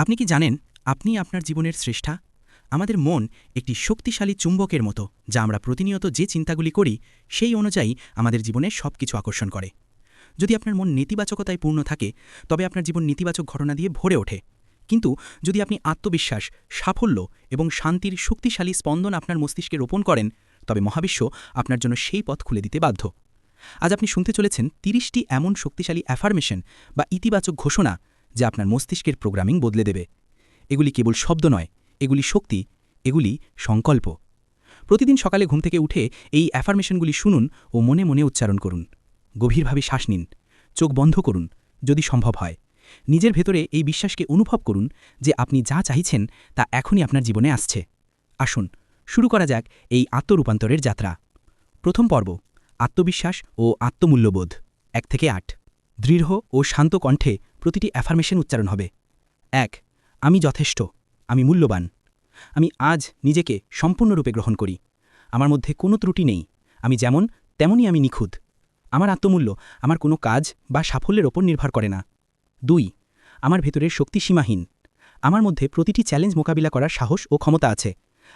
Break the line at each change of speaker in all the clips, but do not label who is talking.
আপনি কি জানেন, আপনি আপনার জীবনের শ্রেষ্ঠা আমাদের মন একটি শক্তিশালী চুম্বকের মতো, যা আমরা প্রতিনিয়ত যে চিন্তাগুলি করি, সেই অনুযায়ী আমাদের জীবনে সব কিছু আকর্ষণ করে। যদি আপনার মন নেতিবাচকতায় পূর্ণ থাকে, তবে আপনার জীবন নেতিবাচক ঘটনা দিয়ে ভরে ওঠে। কিন্তু যদি আপনি আত্মবিশ্বাস, সাফল্য এবং শান্তির শক্তিশালী স্পন্দন আপনার মস্তিষ্কে রোপণ করেন, তবে মহাবিশ্ব আপনার জন্য সেই পথ খুলে দিতে বাধ্য। আজ আপনি শুনতে চলেছেন তিরিশটি এমন শক্তিশালী অ্যাফার্মেশন বা ইতিবাচক ঘোষণা যা আপনার মস্তিষ্কের প্রোগ্রামিং বদলে দেবে। এগুলি কেবল শব্দ নয়, এগুলি শক্তি, এগুলি সংকল্প। প্রতিদিন সকালে ঘুম থেকে উঠে এই অ্যাফার্মেশনগুলি শুনুন ও মনে মনে উচ্চারণ করুন। গভীরভাবে শ্বাস নিন, চোখ বন্ধ করুন, যদি সম্ভব হয়। নিজের ভেতরে এই বিশ্বাসকে অনুভব করুন যে আপনি যা চাইছেন তা এখনই আপনার জীবনে আসছে। আসুন, শুরু করা যাক এই আত্মরূপান্তরের যাত্রা। প্রথম পর্ব, আত্মবিশ্বাস ও আত্মমূল্যবোধ, এক থেকে আট। দৃঢ় ও শান্ত কণ্ঠে প্রতিটি অ্যাফার্মেশন উচ্চারণ হবে। এক, আমি যথেষ্ট, আমি মূল্যবান, আমি আজ নিজেকে সম্পূর্ণরূপে গ্রহণ করি, আমার মধ্যে কোনো ত্রুটি নেই, আমি যেমন, তেমনই আমি নিখুঁত, আমার আত্মমূল্য, আমার কোনো কাজ বা সাফল্যের ওপর নির্ভর করে না। দুই, আমার ভেতরের শক্তি সীমাহীন, আমার মধ্যে প্রতিটি চ্যালেঞ্জ মোকাবিলা করার সাহস ও ক্ষমতা আছে,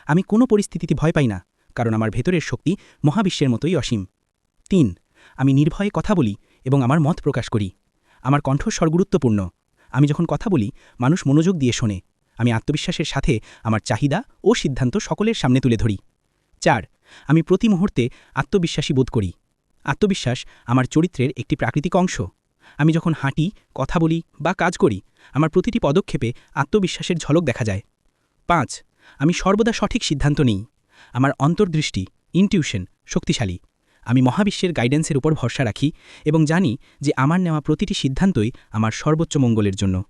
আমি কোনো পরিস্থিতিতে ভয় পাই না, কারণ আমার ভেতরের শক্তি মহাবিশ্বের মতোই অসীম। তিন, আমি নির্ভয়ে কথা বলি এবং আমার মত প্রকাশ করি আমার কণ্ঠস্বর গুরুত্বপূর্ণ। আমি যখন কথা বলি, মানুষ মনোযোগ দিয়ে শোনে। আমি আত্মবিশ্বাসের সাথে আমার চাহিদা ও সিদ্ধান্ত সকলের সামনে তুলে ধরি। চার, আমি প্রতি মুহূর্তে আত্মবিশ্বাসী বোধ করি। আত্মবিশ্বাস আমার চরিত্রের একটি প্রাকৃতিক অংশ। আমি যখন হাঁটি, কথা বলি বা কাজ করি, আমার প্রতিটি পদক্ষেপে আত্মবিশ্বাসের ঝলক দেখা যায়। পাঁচ, আমি সর্বদা সঠিক সিদ্ধান্ত নিই। আমার অন্তর্দৃষ্টি ইনটিউশন শক্তিশালী। আমি মহাবিশ্বের গাইডেন্সের উপর ভরসা রাখি এবং জানি যে আমার নেওয়া প্রতিটি সিদ্ধান্তই আমার সর্বোচ্চ মঙ্গলের জন্য।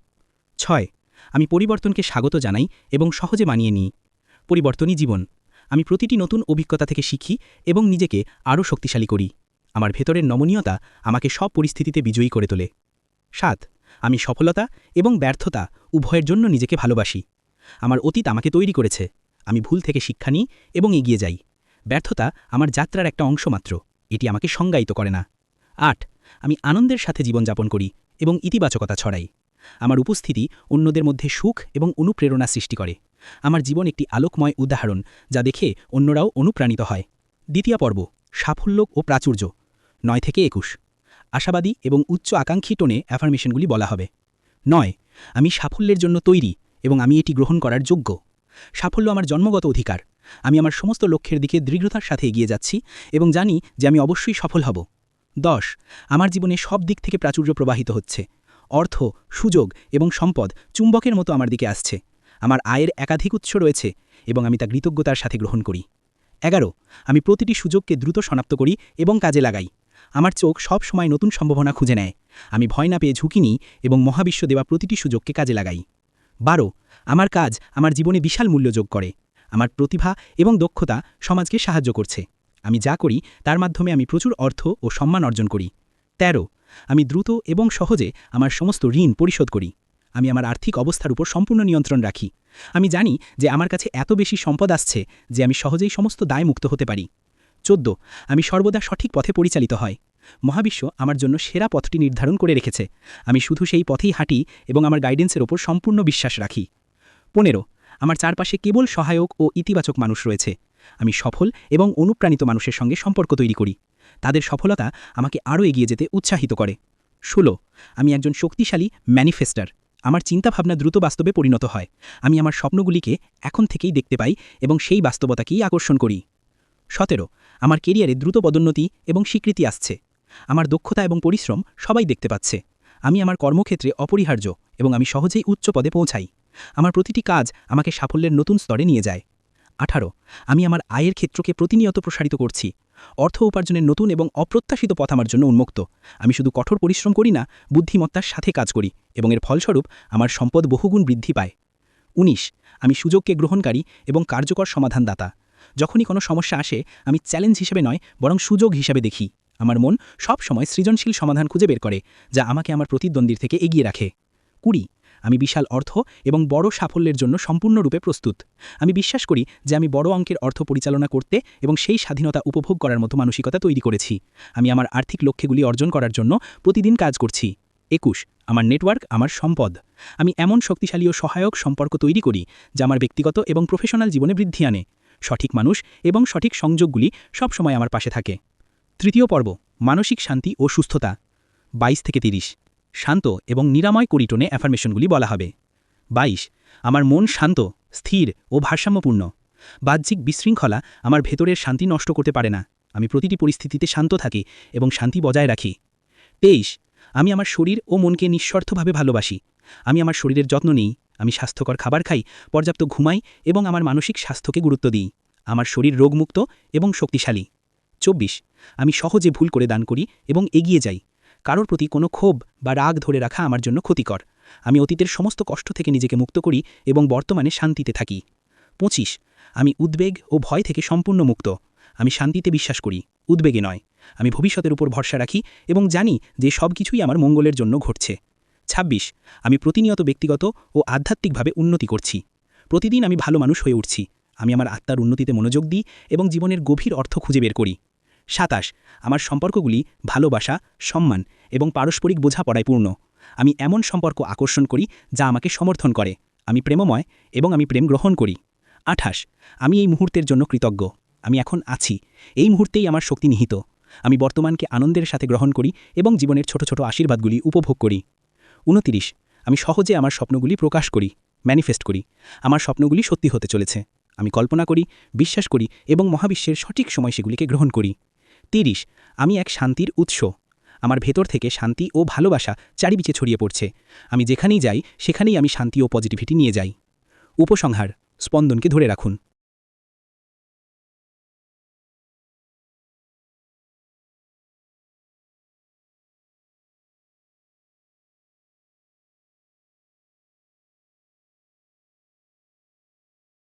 ছয়, আমি পরিবর্তনকে স্বাগত জানাই এবং সহজে মানিয়ে নিই। পরিবর্তনই জীবন। আমি প্রতিটি নতুন অভিজ্ঞতা থেকে শিখি এবং নিজেকে আরও শক্তিশালী করি। আমার ভেতরের নমনীয়তা আমাকে সব পরিস্থিতিতে বিজয়ী করে তোলে। সাত, আমি সফলতা এবং ব্যর্থতা উভয়ের জন্য নিজেকে ভালোবাসি। আমার অতীত আমাকে তৈরি করেছে। আমি ভুল থেকে শিক্ষা নিই এবং এগিয়ে যাই। ব্যর্থতা আমার যাত্রার একটা অংশ মাত্র। এটি আমাকে সংজ্ঞায়িত করে না। আট, আমি আনন্দের সাথে জীবনযাপন করি এবং ইতিবাচকতা ছড়াই। আমার উপস্থিতি অন্যদের মধ্যে সুখ এবং অনুপ্রেরণা সৃষ্টি করে। আমার জীবন একটি আলোকময় উদাহরণ যা দেখে অন্যরাও অনুপ্রাণিত হয়। দ্বিতীয় পর্ব, সাফল্য ও প্রাচুর্য। নয় থেকে একুশ। আশাবাদী এবং উচ্চ আকাঙ্ক্ষী টোনে অ্যাফার্মেশনগুলি বলা হবে। নয়, আমি সাফল্যের জন্য তৈরি এবং আমি এটি গ্রহণ করার যোগ্য। সাফল্য আমার জন্মগত অধিকার। আমি আমার সমস্ত লক্ষ্যের দিকে দৃঢ়তার সাথে এগিয়ে যাচ্ছি এবং জানি যে আমি অবশ্যই সফল হব। দশ, আমার জীবনে সব দিক থেকে প্রাচুর্য প্রবাহিত হচ্ছে। অর্থ, সুযোগ এবং সম্পদ চুম্বকের মতো আমার দিকে আসছে। আমার আয়ের একাধিক উৎস রয়েছে এবং আমি তা কৃতজ্ঞতার সাথে গ্রহণ করি। এগারো, আমি প্রতিটি সুযোগকে দ্রুত শনাক্ত করি এবং কাজে লাগাই। আমার চোখ সব সময় নতুন সম্ভাবনা খুঁজে নেয়। আমি ভয় না পেয়ে ঝুঁকি নিই এবং মহাবিশ্ব দেওয়া প্রতিটি সুযোগকে কাজে লাগাই। বারো, আমার কাজ আমার জীবনে বিশাল মূল্য যোগ করে। আমার প্রতিভা এবং দক্ষতা সমাজকে সাহায্য করছে। আমি যা করি, তার মাধ্যমে আমি প্রচুর অর্থ ও সম্মান অর্জন করি। ১৩ আমি দ্রুত এবং সহজে আমার সমস্ত ঋণ পরিশোধ করি। আমি আমার আর্থিক অবস্থার উপর সম্পূর্ণ নিয়ন্ত্রণ রাখি। আমি জানি যে আমার কাছে এত বেশি সম্পদ আসছে যে আমি সহজেই সমস্ত দায় মুক্ত হতে পারি। চোদ্দ, আমি সর্বদা সঠিক পথে পরিচালিত হয়। মহাবিশ্ব আমার জন্য সেরা পথটি নির্ধারণ করে রেখেছে। আমি শুধু সেই পথেই হাঁটি এবং আমার গাইডেন্সের ওপর সম্পূর্ণ বিশ্বাস রাখি। পনেরো আমার চারপাশে কেবল সহায়ক ও ইতিবাচক মানুষ রয়েছে। আমি সফল এবং অনুপ্রাণিত মানুষের সঙ্গে সম্পর্ক তৈরি করি। তাদের সফলতা আমাকে আরও এগিয়ে যেতে উৎসাহিত করে। ষোলো, আমি একজন শক্তিশালী ম্যানিফেস্টার। আমার চিন্তাভাবনা দ্রুত বাস্তবে পরিণত হয়। আমি আমার স্বপ্নগুলিকে এখন থেকেই দেখতে পাই এবং সেই বাস্তবতাকেই আকর্ষণ করি। সতেরো, আমার কেরিয়ারে দ্রুত পদোন্নতি এবং স্বীকৃতি আসছে। আমার দক্ষতা এবং পরিশ্রম সবাই দেখতে পাচ্ছে। আমি আমার কর্মক্ষেত্রে অপরিহার্য এবং আমি সহজেই উচ্চ পদে পৌঁছাই। আমার প্রতিটি কাজ আমাকে সাফল্যের নতুন স্তরে নিয়ে যায়। আঠারো, আমি আমার আয়ের ক্ষেত্রকে প্রতিনিয়ত প্রসারিত করছি। অর্থ উপার্জনের নতুন এবং অপ্রত্যাশিত পথ আমার জন্য উন্মুক্ত। আমি শুধু কঠোর পরিশ্রম করি না, বুদ্ধিমত্তার সাথে কাজ করি এবং এর ফলস্বরূপ আমার সম্পদ বহুগুণ বৃদ্ধি পায়। ১৯ আমি সুযোগকে গ্রহণকারী এবং কার্যকর সমাধানদাতা। যখনই কোনো সমস্যা আসে, আমি চ্যালেঞ্জ হিসেবে নয়, বরং সুযোগ হিসেবে দেখি। আমার মন সব সময় সৃজনশীল সমাধান খুঁজে বের করে, যা আমাকে আমার প্রতিদ্বন্দ্বীর থেকে এগিয়ে রাখে। কুড়ি আমি বিশাল অর্থ এবং বড় সাফল্যের জন্য সম্পূর্ণরূপে প্রস্তুত। আমি বিশ্বাস করি যে আমি বড় অঙ্কের অর্থ পরিচালনা করতে এবং সেই স্বাধীনতা উপভোগ করার মতো মানসিকতা তৈরি করেছি। আমি আমার আর্থিক লক্ষ্যগুলি অর্জন করার জন্য প্রতিদিন কাজ করছি। একুশ, আমার নেটওয়ার্ক, আমার সম্পদ। আমি এমন শক্তিশালী ও সহায়ক সম্পর্ক তৈরি করি যা আমার ব্যক্তিগত এবং প্রফেশনাল জীবনে বৃদ্ধি আনে। সঠিক মানুষ এবং সঠিক সংযোগগুলি সবসময় আমার পাশে থাকে। তৃতীয় পর্ব, মানসিক শান্তি ও সুস্থতা। বাইশ থেকে তিরিশ শান্ত এবং নিরাময় করিটনে অ্যাফার্মেশনগুলি বলা হবে। বাইশ, আমার মন শান্ত, স্থির ও ভারসাম্যপূর্ণ। বাহ্যিক বিশৃঙ্খলা আমার ভেতরের শান্তি নষ্ট করতে পারে না। আমি প্রতিটি পরিস্থিতিতে শান্ত থাকি এবং শান্তি বজায় রাখি। তেইশ, আমি আমার শরীর ও মনকে নিঃস্বার্থভাবে ভালোবাসি। আমি আমার শরীরের যত্ন নিই। আমি স্বাস্থ্যকর খাবার খাই, পর্যাপ্ত ঘুমাই এবং আমার মানসিক স্বাস্থ্যকে গুরুত্ব দিই। আমার শরীর রোগমুক্ত এবং শক্তিশালী। চব্বিশ, আমি সহজে ভুল করে দান করি এবং এগিয়ে যাই। কারোর প্রতি কোনো ক্ষোভ বা রাগ ধরে রাখা আমার জন্য ক্ষতিকর। আমি অতীতের সমস্ত কষ্ট থেকে নিজেকে মুক্ত করি এবং বর্তমানে শান্তিতে থাকি। পঁচিশ, আমি উদ্বেগ ও ভয় থেকে সম্পূর্ণ মুক্ত। আমি শান্তিতে বিশ্বাস করি, উদ্বেগে নয়। আমি ভবিষ্যতের উপর ভরসা রাখি এবং জানি যে সব কিছুই আমার মঙ্গলের জন্য ঘটছে। ২৬ আমি প্রতিনিয়ত ব্যক্তিগত ও আধ্যাত্মিকভাবে উন্নতি করছি। প্রতিদিন আমি ভালো মানুষ হয়ে উঠছি। আমি আমার আত্মার উন্নতিতে মনোযোগ দিই এবং জীবনের গভীর অর্থ খুঁজে বের করি। সাতাশ, আমার সম্পর্কগুলি ভালোবাসা, সম্মান এবং পারস্পরিক বোঝাপড়ায় পূর্ণ। আমি এমন সম্পর্ক আকর্ষণ করি যা আমাকে সমর্থন করে। আমি প্রেমময় এবং আমি প্রেম গ্রহণ করি। আঠাশ, আমি এই মুহূর্তের জন্য কৃতজ্ঞ। আমি এখন আছি। এই মুহূর্তেই আমার শক্তি নিহিত। আমি বর্তমানকে আনন্দের সাথে গ্রহণ করি এবং জীবনের ছোট ছোট আশীর্বাদগুলি উপভোগ করি। উনতিরিশ আমি সহজে আমার স্বপ্নগুলি প্রকাশ করি, ম্যানিফেস্ট করি। আমার স্বপ্নগুলি সত্যি হতে চলেছে। আমি কল্পনা করি, বিশ্বাস করি এবং মহাবিশ্বের সঠিক সময় সেগুলিকে গ্রহণ করি। তিরিশ, আমি এক শান্তির উৎস। আমার ভেতর থেকে শান্তি ও ভালোবাসা চারিবিচে ছড়িয়ে পড়ছে। আমি যেখানেই যাই, সেখানেই আমি শান্তি ও পজিটিভিটি নিয়ে যাই। উপসংহার, স্পন্দনকে ধরে রাখুন।